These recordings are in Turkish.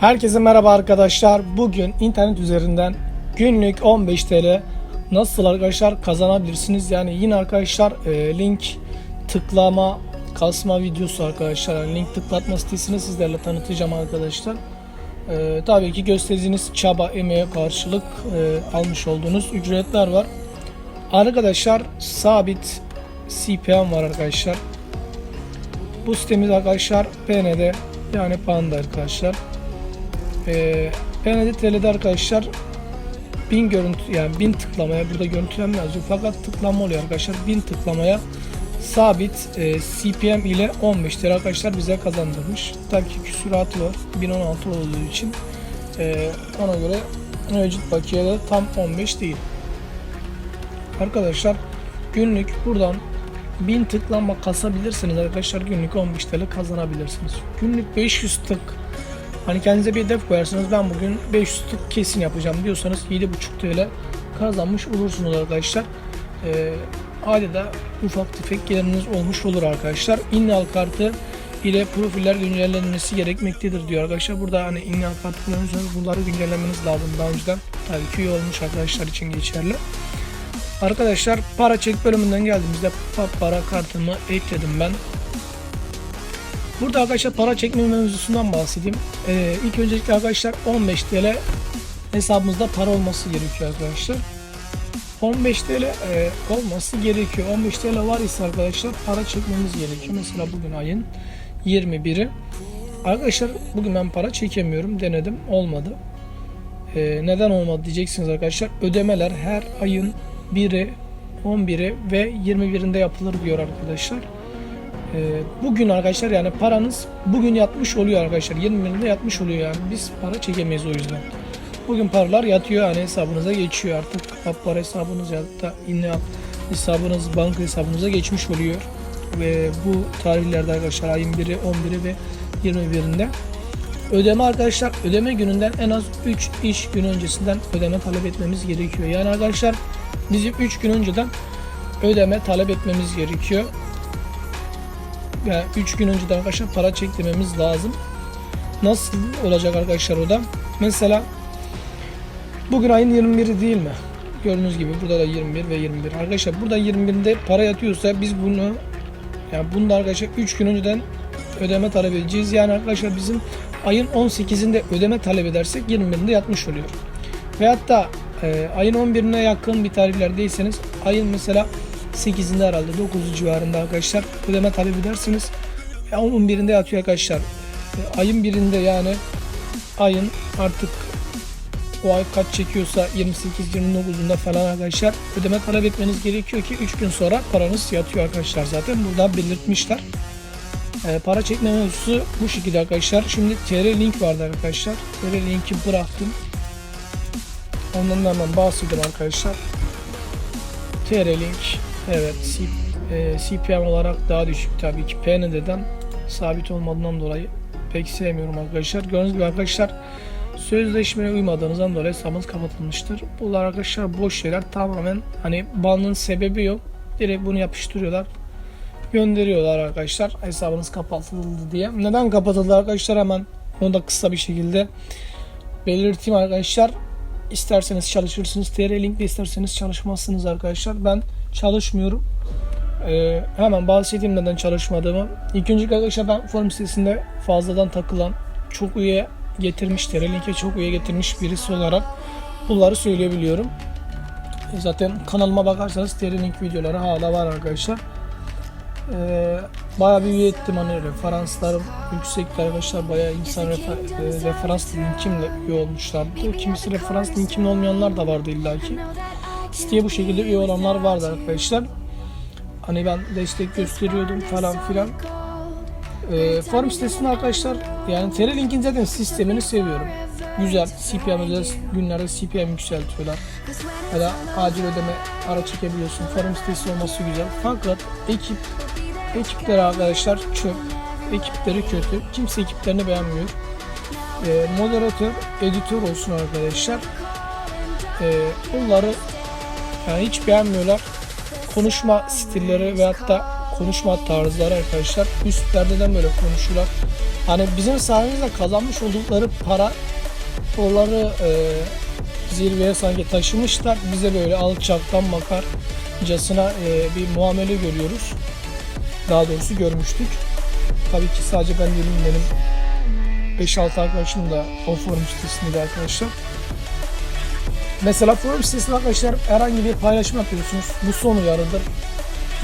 Herkese merhaba arkadaşlar. Bugün internet üzerinden günlük 15 TL nasıl arkadaşlar kazanabilirsiniz? Yani yine arkadaşlar e, link tıklama kasma videosu arkadaşlar. Yani link tıklatma sitesini sizlerle tanıtacağım arkadaşlar. E, tabii ki gösterdiğiniz çaba emeğe karşılık e, almış olduğunuz ücretler var. Arkadaşlar sabit CPM var arkadaşlar. Bu sitemiz arkadaşlar PND yani Panda arkadaşlar. Ee, PND TL'de arkadaşlar 1000 görüntü yani 1000 tıklamaya burada görüntülenme yazıyor fakat tıklama oluyor arkadaşlar 1000 tıklamaya sabit e, CPM ile 15 lira arkadaşlar bize kazandırmış. Tabii ki küsuratı var 1016 olduğu için e, ona göre mevcut bakiyede tam 15 değil. Arkadaşlar günlük buradan 1000 tıklanma kasabilirsiniz arkadaşlar günlük 15 TL kazanabilirsiniz. Günlük 500 tık hani kendinize bir hedef koyarsınız ben bugün 500 tık kesin yapacağım diyorsanız 7,5 TL kazanmış olursunuz arkadaşlar. Ee, adeta ufak tefek geliriniz olmuş olur arkadaşlar. İnnal kartı ile profiller güncellenmesi gerekmektedir diyor arkadaşlar. Burada hani innal kartı kullanıyorsanız bunları güncellemeniz lazım daha önceden. Tabii ki üye olmuş arkadaşlar için geçerli. Arkadaşlar para çek bölümünden geldiğimizde pa- para kartımı ekledim ben. Burada arkadaşlar para çekme mevzusundan bahsedeyim. Ee, ilk öncelikle arkadaşlar 15 TL hesabımızda para olması gerekiyor arkadaşlar. 15 TL e, olması gerekiyor. 15 TL var ise arkadaşlar para çekmemiz gerekiyor. Mesela bugün ayın 21'i. Arkadaşlar bugün ben para çekemiyorum. Denedim. Olmadı. Ee, neden olmadı diyeceksiniz arkadaşlar. Ödemeler her ayın 1'i, 11'i ve 21'inde yapılır diyor arkadaşlar. Ee, bugün arkadaşlar yani paranız bugün yatmış oluyor arkadaşlar. 21'inde yatmış oluyor yani. Biz para çekemeyiz o yüzden. Bugün paralar yatıyor yani hesabınıza geçiyor artık. Para hesabınız ya da inne hesabınız, banka hesabınıza geçmiş oluyor. Ve bu tarihlerde arkadaşlar ayın 1'i, 11'i ve 21'inde Ödeme arkadaşlar ödeme gününden en az 3 iş gün öncesinden ödeme talep etmemiz gerekiyor. Yani arkadaşlar bizim 3 gün önceden ödeme talep etmemiz gerekiyor. Yani 3 gün önceden arkadaşlar para çektirmemiz lazım. Nasıl olacak arkadaşlar o da? Mesela bugün ayın 21'i değil mi? Gördüğünüz gibi burada da 21 ve 21. Arkadaşlar burada 21'de para yatıyorsa biz bunu yani bunu da arkadaşlar 3 gün önceden ödeme talep edeceğiz. Yani arkadaşlar bizim ayın 18'inde ödeme talep edersek 21'inde yatmış oluyor. Ve hatta e, ayın 11'ine yakın bir tarihlerdeyseniz ayın mesela 8'inde herhalde 9 civarında arkadaşlar ödeme talep edersiniz. E, 11'inde yatıyor arkadaşlar. E, ayın birinde yani ayın artık o ay kaç çekiyorsa 28-29'unda falan arkadaşlar ödeme talep etmeniz gerekiyor ki 3 gün sonra paranız yatıyor arkadaşlar zaten burada belirtmişler. E, para çekme mevzusu bu şekilde arkadaşlar. Şimdi TR link vardı arkadaşlar. TR linki bıraktım. Ondan da hemen bahsedeyim arkadaşlar. TR link evet C, e, CPM olarak daha düşük tabii ki PND'den sabit olmadığından dolayı pek sevmiyorum arkadaşlar. Gördüğünüz gibi arkadaşlar sözleşmeye uymadığınızdan dolayı hesabınız kapatılmıştır. Bunlar arkadaşlar boş şeyler tamamen hani banın sebebi yok. Direkt bunu yapıştırıyorlar gönderiyorlar arkadaşlar hesabınız kapatıldı diye. Neden kapatıldı arkadaşlar hemen onu da kısa bir şekilde belirteyim arkadaşlar. İsterseniz çalışırsınız. TR linkle isterseniz çalışmazsınız arkadaşlar. Ben çalışmıyorum. Ee, hemen bahsedeyim neden çalışmadığımı. İlk önce arkadaşlar ben forum sitesinde fazladan takılan çok üye getirmiş, TR linke çok üye getirmiş birisi olarak bunları söyleyebiliyorum. Zaten kanalıma bakarsanız TR link videoları hala var arkadaşlar. Ee, bayağı bir üye ettim hani referanslarım yüksekti arkadaşlar bayağı insan refer, e, referans linkimle üye olmuşlardı. Kimisi referans linkimle olmayanlar da vardı illaki. Siteye bu şekilde üye olanlar vardı arkadaşlar. Hani ben destek gösteriyordum falan filan. Ee, forum sitesinde arkadaşlar yani TR linkin zaten sistemini seviyorum. Güzel. CPM özel günlerde CPM yükseltiyorlar. Ya da acil ödeme ara çekebiliyorsun. Forum sitesi olması güzel. Fakat ekip ekipleri arkadaşlar çöp. Ekipleri kötü. Kimse ekiplerini beğenmiyor. Ee, moderatör, editör olsun arkadaşlar. Ee, bunları yani hiç beğenmiyorlar. Konuşma stilleri ve hatta konuşma tarzları arkadaşlar üst perdeden böyle konuşuyorlar. Hani bizim sayemizde kazanmış oldukları para onları e, zirveye sanki taşımışlar. Bize böyle alçaktan bakarcasına e, bir muamele görüyoruz. Daha doğrusu görmüştük. Tabii ki sadece ben değilim benim 5-6 arkadaşım da o forum sitesindeydi arkadaşlar. Mesela forum sitesinde arkadaşlar herhangi bir paylaşım yapıyorsunuz. Bu son uyarıdır.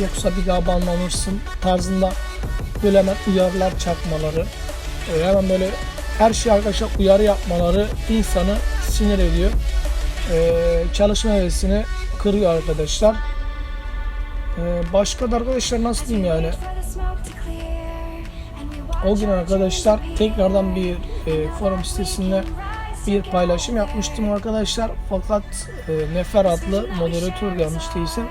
Yoksa bir daha banlanırsın tarzında böyle hemen uyarılar çakmaları. e, hemen böyle her şey arkadaşlar uyarı yapmaları insanı sinir ediyor. E, çalışma hevesini kırıyor arkadaşlar. E, başka da arkadaşlar nasıl diyeyim yani o gün arkadaşlar tekrardan bir e, forum sitesinde bir paylaşım yapmıştım arkadaşlar. Fakat e, Nefer adlı moderatör gelmiş değilse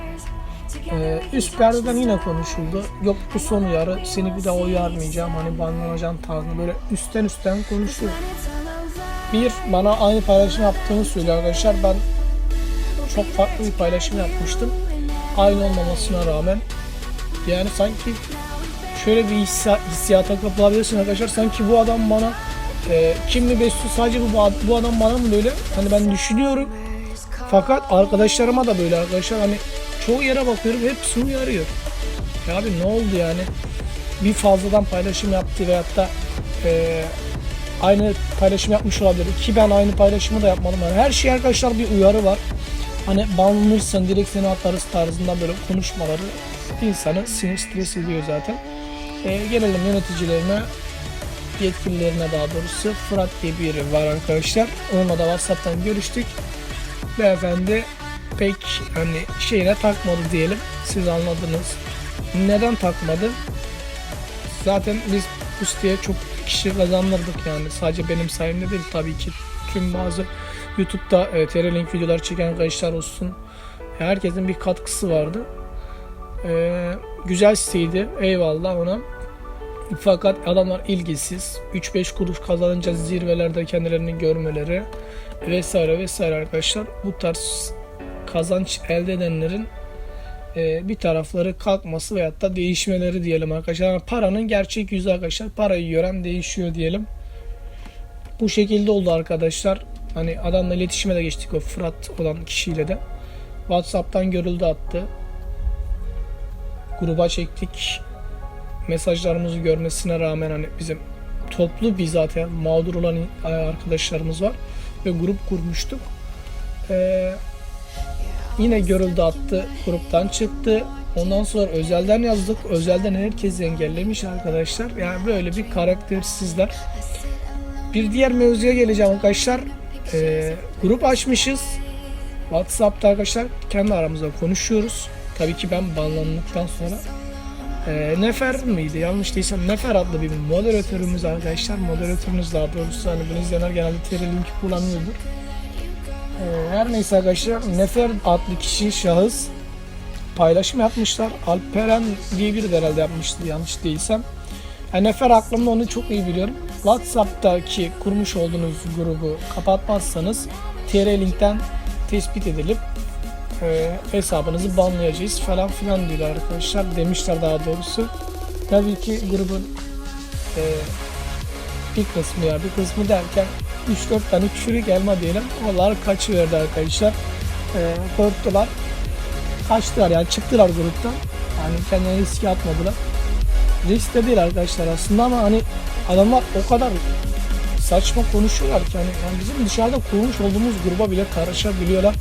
e, üst perdeden yine konuşuldu. Yok bu son uyarı seni bir daha uyarmayacağım hani banlanacağım tarzında böyle üstten üstten konuşuyor. Bir bana aynı paylaşım yaptığını söylüyor arkadaşlar. Ben çok farklı bir paylaşım yapmıştım. Aynı olmamasına rağmen yani sanki şöyle bir hissiyata kapılabilirsin arkadaşlar. Sanki bu adam bana e, kim mi besliyor sadece bu, bu adam bana mı böyle? Hani ben düşünüyorum. Fakat arkadaşlarıma da böyle arkadaşlar hani çoğu yere bakıyorum hepsini uyarıyor. Ya abi ne oldu yani? Bir fazladan paylaşım yaptı veyahut da e, aynı paylaşım yapmış olabilir. Ki ben aynı paylaşımı da yapmadım. Yani her şey arkadaşlar bir uyarı var. Hani banlanırsın direkt seni atarız tarzında böyle konuşmaları insanı sinir stres ediyor zaten. E, gelelim yöneticilerine yetkililerine daha doğrusu Fırat diye biri var arkadaşlar. Onunla da Whatsapp'tan görüştük. Beyefendi pek hani şeyine takmadı diyelim. Siz anladınız. Neden takmadı? Zaten biz bu çok kişi kazandırdık yani. Sadece benim sayemde değil tabii ki. Tüm bazı YouTube'da e, TR-Link videolar çeken arkadaşlar olsun. Herkesin bir katkısı vardı. E, güzel siteydi. Eyvallah ona. Fakat adamlar ilgisiz. 3-5 kuruş kazanınca zirvelerde kendilerini görmeleri vesaire vesaire arkadaşlar. Bu tarz kazanç elde edenlerin e, bir tarafları kalkması veyahut da değişmeleri diyelim arkadaşlar. Yani paranın gerçek yüzü arkadaşlar. Parayı gören değişiyor diyelim. Bu şekilde oldu arkadaşlar. Hani adamla iletişime de geçtik o Fırat olan kişiyle de. Whatsapp'tan görüldü attı. Gruba çektik mesajlarımızı görmesine rağmen hani bizim toplu bir zaten mağdur olan arkadaşlarımız var ve grup kurmuştuk. Ee, yine görüldü attı, gruptan çıktı. Ondan sonra özelden yazdık. Özelden herkes engellemiş arkadaşlar. Yani böyle bir karaktersizler. Bir diğer mevzuya geleceğim arkadaşlar. Ee, grup açmışız. WhatsApp'ta arkadaşlar kendi aramızda konuşuyoruz. Tabii ki ben banlandıktan sonra e, Nefer miydi? Yanlış değilsem Nefer adlı bir moderatörümüz arkadaşlar. Moderatörümüz daha doğrusu hani bunu izleyenler genelde TR linki kullanıyordur. E, her neyse arkadaşlar Nefer adlı kişi şahıs paylaşım yapmışlar. Alperen diye biri de herhalde yapmıştı yanlış değilsem. Yani Nefer aklımda onu çok iyi biliyorum. WhatsApp'taki kurmuş olduğunuz grubu kapatmazsanız TR linkten tespit edilip e, hesabınızı banlayacağız falan filan diyorlar arkadaşlar demişler daha doğrusu. Tabii ki grubun e, bir kısmı ya bir kısmı derken 3-4 tane küfürü gelme diyelim. Onlar kaçıverdi arkadaşlar. E, korktular. Kaçtılar yani çıktılar gruptan. Yani kendilerini riske atmadılar. Risk de değil arkadaşlar aslında ama hani adamlar o kadar saçma konuşuyorlar ki hani yani bizim dışarıda kurmuş olduğumuz gruba bile karışabiliyorlar.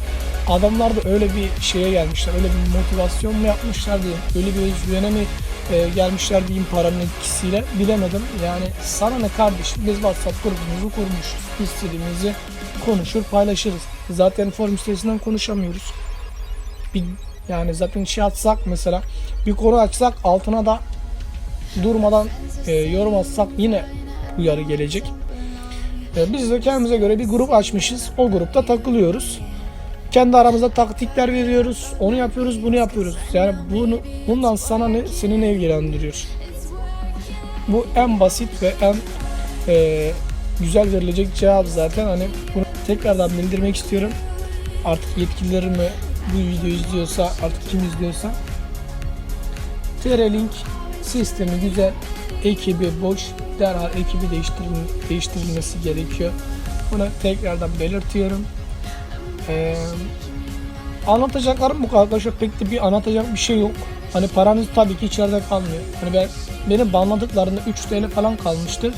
Adamlar da öyle bir şeye gelmişler, öyle bir motivasyon mu yapmışlar diyeyim, öyle bir özgüvene mi e, gelmişler diyeyim paranın etkisiyle bilemedim. Yani sana ne kardeşim biz WhatsApp grubumuzu kurmuşuz. İstediğimizi konuşur paylaşırız. Zaten forum sitesinden konuşamıyoruz. Bir, yani zaten şey atsak mesela bir konu açsak altına da durmadan e, yorum atsak yine uyarı gelecek. E, biz de kendimize göre bir grup açmışız. O grupta takılıyoruz. Kendi aramızda taktikler veriyoruz. Onu yapıyoruz, bunu yapıyoruz. Yani bunu bundan sana ne seni ne ilgilendiriyor? Bu en basit ve en e, güzel verilecek cevap zaten. Hani bunu tekrardan bildirmek istiyorum. Artık yetkililerimi bu videoyu izliyorsa, artık kim izliyorsa TR Link Sistemi güzel, ekibi boş, derhal ekibi değiştirilmesi gerekiyor. Bunu tekrardan belirtiyorum. Ee, anlatacaklarım bu kadar arkadaşlar. Pek de bir anlatacak bir şey yok. Hani paranız tabii ki içeride kalmıyor. Hani ben benim banladıklarında 3 TL falan kalmıştı.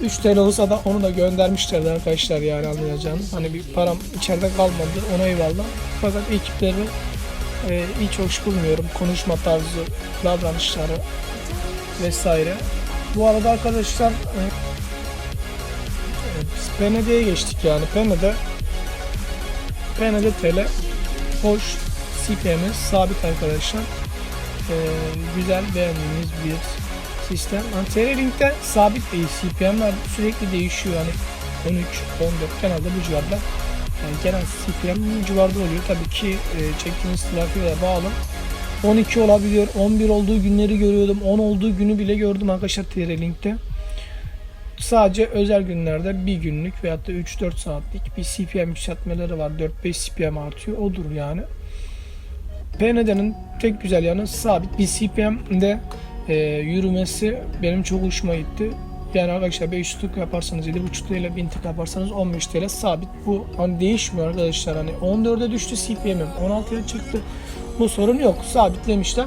3 TL olsa da onu da göndermişlerdi arkadaşlar yani anlayacağınız. Hani bir param içeride kalmadı ona eyvallah. Fakat ekipleri e, hiç hoş bulmuyorum. Konuşma tarzı, davranışları vesaire. Bu arada arkadaşlar e, biz PND'ye geçtik yani. PND PND TL hoş CPM'i sabit arkadaşlar. E, güzel beğendiğimiz bir sistem. Yani TR Link'te sabit değil. CPM'ler sürekli değişiyor. Hani 13, 14 genelde bu civarda. Yani genel CPM bu civarda oluyor. Tabii ki e, çektiğiniz trafiğe bağlı. 12 olabiliyor. 11 olduğu günleri görüyordum. 10 olduğu günü bile gördüm arkadaşlar TR Link'te. Sadece özel günlerde bir günlük veyahut da 3-4 saatlik bir CPM yükseltmeleri var. 4-5 CPM artıyor. Odur yani. PND'nin tek güzel yanı sabit bir CPM'de e, yürümesi benim çok hoşuma gitti. Yani arkadaşlar 500 tık yaparsanız 7.5 TL 1000 tık yaparsanız 15 TL sabit. Bu hani değişmiyor arkadaşlar. Hani 14'e düştü CPM'im 16'ya çıktı. Bu sorun yok. Sabitlemişler.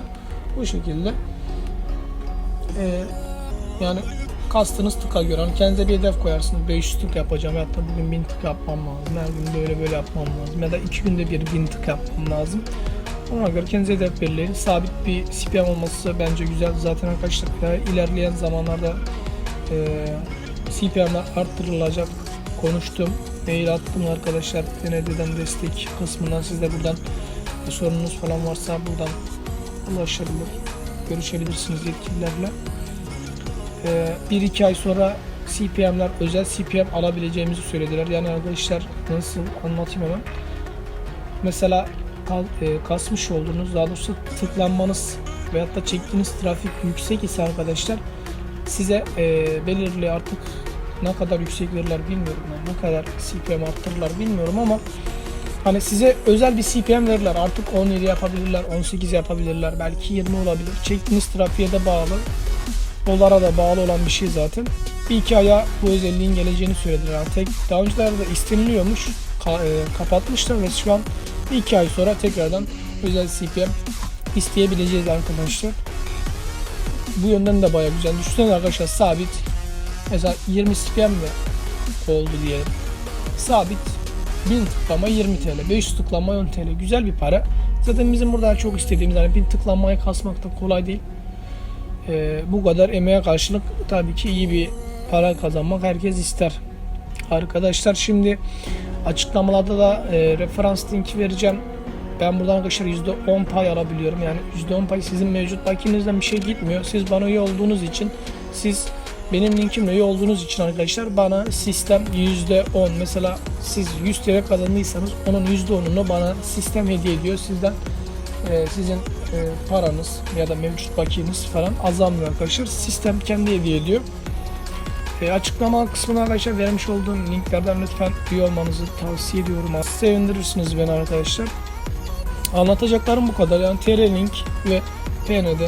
Bu şekilde. E, yani kastınız tıka göre. Hani kendinize bir hedef koyarsınız. 500 tık yapacağım. Hatta bugün 1000 tık yapmam lazım. Her gün böyle böyle yapmam lazım. Ya da 2 günde bir 1000 tık yapmam lazım. Ona göre kendinize hedef belirleyin. Sabit bir CPM olması bence güzel. Zaten arkadaşlar ilerleyen zamanlarda e, CPM'ler arttırılacak. Konuştum. Mail attım arkadaşlar. TND'den destek kısmından siz de buradan bir sorununuz falan varsa buradan ulaşabilir. Görüşebilirsiniz yetkililerle. E, 1-2 ay sonra CPM'ler özel CPM alabileceğimizi söylediler. Yani arkadaşlar nasıl anlatayım hemen. Mesela e, kasmış olduğunuz daha doğrusu tıklanmanız veyahut da çektiğiniz trafik yüksek ise arkadaşlar size e, belirli artık ne kadar yüksek verirler bilmiyorum yani ne kadar CPM arttırırlar bilmiyorum ama hani size özel bir CPM verirler artık 17 yapabilirler 18 yapabilirler belki 20 olabilir çektiğiniz trafiğe de bağlı dolara da bağlı olan bir şey zaten bir iki aya bu özelliğin geleceğini söylediler tek daha öncelerde isteniliyormuş ka- e, kapatmışlar ve şu an bir iki ay sonra tekrardan özel CPM isteyebileceğiz arkadaşlar. Bu yönden de baya güzel. Düşünsene arkadaşlar sabit. Mesela 20 CPM de oldu diyelim. Sabit 1000 tıklama 20 TL, 500 tıklama 10 TL. Güzel bir para. Zaten bizim burada çok istediğimiz yani 1000 tıklamayı kasmak da kolay değil. Ee, bu kadar emeğe karşılık tabii ki iyi bir para kazanmak herkes ister. Arkadaşlar şimdi açıklamalarda da e, referans linki vereceğim. Ben buradan arkadaşlar %10 pay alabiliyorum. Yani %10 pay sizin mevcut bakinizden bir şey gitmiyor. Siz bana üye olduğunuz için siz benim linkimle üye olduğunuz için arkadaşlar bana sistem %10 mesela siz 100 TL kazandıysanız onun %10'unu bana sistem hediye ediyor. Sizden e, sizin e, paranız ya da mevcut bakiyeniz falan azalmıyor arkadaşlar. Sistem kendi hediye ediyor. E, açıklama kısmına arkadaşlar vermiş olduğum linklerden lütfen üye olmanızı tavsiye ediyorum. Sevindirirsiniz beni arkadaşlar. Anlatacaklarım bu kadar. Yani TR Link ve PND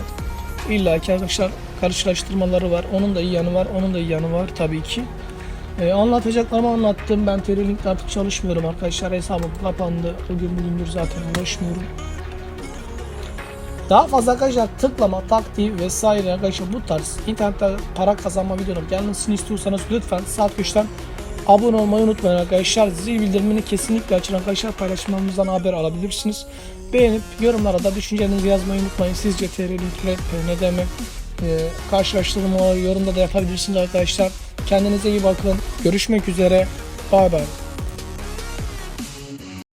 illa ki arkadaşlar karşılaştırmaları var. Onun da iyi yanı var. Onun da iyi yanı var tabii ki. E, anlatacaklarımı anlattım. Ben TR Link'te artık çalışmıyorum arkadaşlar. Hesabım kapandı. Bugün bugündür zaten ulaşmıyorum. Daha fazla arkadaşlar tıklama, taktiği vesaire arkadaşlar bu tarz internette para kazanma videoları gelmesini istiyorsanız lütfen sağ köşeden abone olmayı unutmayın arkadaşlar. Zil bildirimini kesinlikle açın arkadaşlar. Paylaşmamızdan haber alabilirsiniz. Beğenip yorumlara da düşüncelerinizi yazmayı unutmayın. Sizce TR Link ve PND mi? Ee, karşılaştırmaları yorumda da yapabilirsiniz arkadaşlar. Kendinize iyi bakın. Görüşmek üzere. Bay bay.